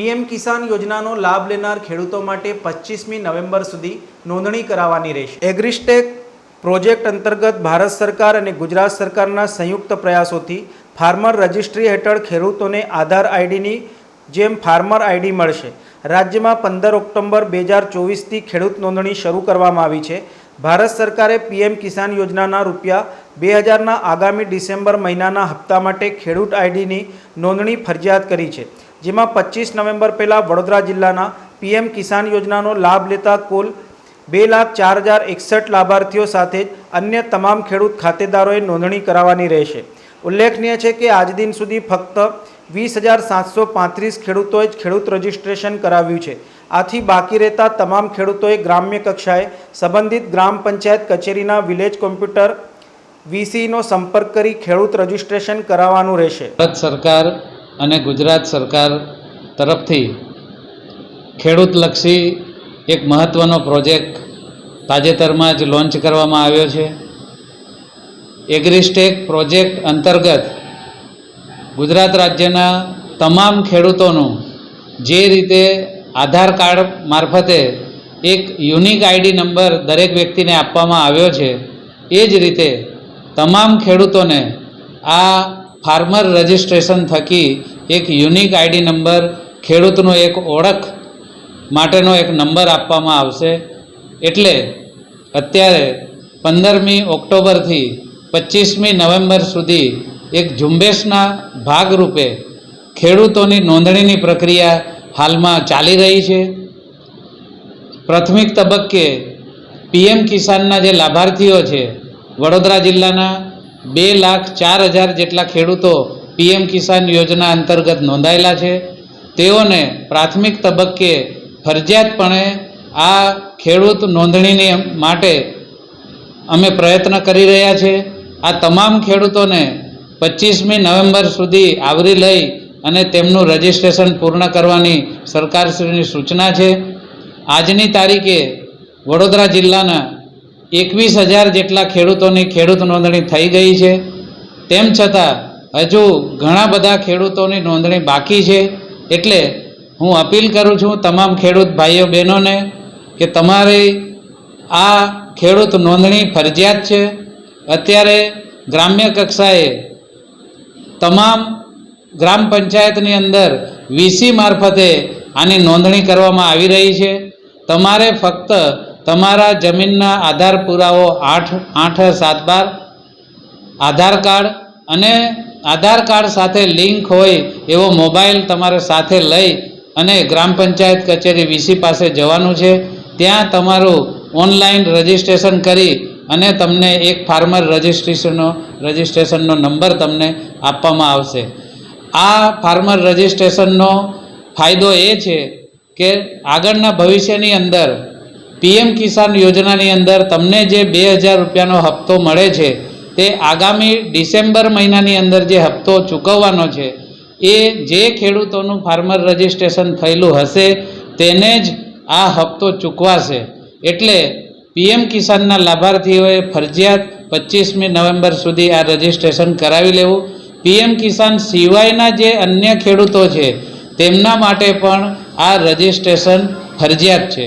PM કિસાન યોજનાનો લાભ લેનાર ખેડૂતો માટે પચીસમી નવેમ્બર સુધી નોંધણી કરાવવાની રહેશે. એગ્રીસ્ટેક પ્રોજેક્ટ અંતર્ગત ભારત સરકાર અને ગુજરાત સરકારના સંયુક્ત પ્રયાસોથી ફાર્મર રજિસ્ટ્રી હેઠળ ખેડૂતોને આધાર આઈડીની જેમ ફાર્મર આઈડી મળશે. રાજ્યમાં પંદર ઓક્ટોબર બે હજાર ચોવીસથી ખેડૂત નોંધણી શરૂ કરવામાં આવી છે. ભારત સરકારે પીએમ કિસાન યોજનાના રૂપિયા બે હજારના આગામી ડિસેમ્બર મહિનાના હપ્તા માટે ખેડૂત આઈડીની નોંધણી ફરજિયાત કરી છે. જેમાં પચીસ નવેમ્બર પહેલાં વડોદરા જિલ્લાના પીએમ કિસાન યોજનાનો લાભ લેતા કુલ બે લાખ ચાર હજાર એકસઠ લાભાર્થીઓ સાથે જ અન્ય તમામ ખેડૂત ખાતેદારોએ નોંધણી કરાવવાની રહેશે. ઉલ્લેખનીય છે કે આજ દિન સુધી ફક્ત વીસ હજાર સાતસો પાંત્રીસ ખેડૂતોએ જ ખેડૂત રજિસ્ટ્રેશન કરાવ્યું છે. આથી બાકી રહેતા તમામ ખેડૂતોએ ગ્રામ્ય કક્ષાએ સંબંધિત ગ્રામ પંચાયત કચેરીના વિલેજ કોમ્પ્યુટર વીસીનો સંપર્ક કરી ખેડૂત રજિસ્ટ્રેશન કરાવવાનું રહેશે. ભારત સરકાર અને ગુજરાત સરકાર તરફથી ખેડૂતલક્ષી એક મહત્ત્વનો પ્રોજેક્ટ તાજેતરમાં જ લોન્ચ કરવામાં આવ્યો છે. એગ્રીસ્ટેક પ્રોજેક્ટ અંતર્ગત ગુજરાત રાજ્યના તમામ ખેડૂતોનું જે રીતે આધાર કાર્ડ મારફતે એક યુનિક આઈડી નંબર દરેક વ્યક્તિને આપવામાં આવ્યો છે, એ જ રીતે તમામ ખેડૂતોને આ ફાર્મર રજિસ્ટ્રેશન થકી એક યુનિક આઈડી નંબર, ખેડૂતનો એક ઓળખ માટેનો એક નંબર આપવામાં આવશે. એટલે અત્યારે પંદરમી ઓક્ટોબરથી પચીસમી નવેમ્બર સુધી એક ઝુંબેશના ભાગરૂપે ખેડૂતોની નોંધણીની પ્રક્રિયા હાલમાં ચાલી રહી છે. પ્રાથમિક તબક્કે પીએમ કિસાનના જે લાભાર્થીઓ છે, વડોદરા જિલ્લાના બે લાખ ચાર હજાર જેટલા ખેડૂતો પીએમ કિસાન યોજના અંતર્ગત નોંધાયેલા છે. તેઓને પ્રાથમિક તબક્કે ફરજિયાતપણે આ ખેડૂત નોંધણીને માટે અમે પ્રયત્ન કરી રહ્યા છે. આ તમામ ખેડૂતોને પચીસમી નવેમ્બર સુધી આવરી લઈ અને તેમનું રજિસ્ટ્રેશન પૂર્ણ કરવાની સરકારશ્રીની સૂચના છે. આજની તારીખે વડોદરા જિલ્લાના એકવીસ હજાર જેટલા ખેડૂતોની ખેડૂત નોંધણી થઈ ગઈ છે. તેમ છતાં, હજુ ઘણા બધા ખેડૂતોની નોંધણી બાકી છે. એટલે હું અપીલ કરું છું તમામ ખેડૂત ભાઈઓ બહેનોને કે તમારી આ ખેડૂત નોંધણી ફરજિયાત છે. અત્યારે ગ્રામ્ય કક્ષાએ તમામ ગ્રામ પંચાયતની અંદર વીસી મારફતે આની નોંધણી કરવામાં આવી રહી છે. તમારે ફક્ત તમારા જમીનના આધાર પુરાવો આઠ આઠ, સાત, બાર, આધાર કાર્ડ અને આધાર કાર્ડ સાથે લિંક હોય એવો મોબાઈલ તમારે સાથે લઈ અને ગ્રામ પંચાયત કચેરી વીસી પાસે જવાનું છે. ત્યાં તમારું ઓનલાઈન રજિસ્ટ્રેશન કરી અને તમને એક ફાર્મર રજિસ્ટ્રેશનનો રજિસ્ટ્રેશનનો નંબર તમને આપવામાં આવશે. આ ફાર્મર રજિસ્ટ્રેશનનો ફાયદો એ છે કે આગળના ભવિષ્યની અંદર પીએમ કિસાન યોજનાની અંદર તમને જે બે હજાર રૂપિયાનો હપ્તો મળે છે, તે આગામી ડિસેમ્બર મહિનાની અંદર જે હપ્તો ચૂકવવાનો છે, એ જે ખેડૂતોનું ફાર્મર રજિસ્ટ્રેશન થયેલું હશે, તેને જ આ હપ્તો ચૂકવાશે. એટલે પીએમ કિસાનના લાભાર્થીઓએ ફરજિયાત પચીસમી નવેમ્બર સુધી આ રજિસ્ટ્રેશન કરાવી લેવું. પીએમ કિસાન સિવાયના જે અન્ય ખેડૂતો છે, તેમના માટે પણ આ રજિસ્ટ્રેશન ફરજિયાત છે.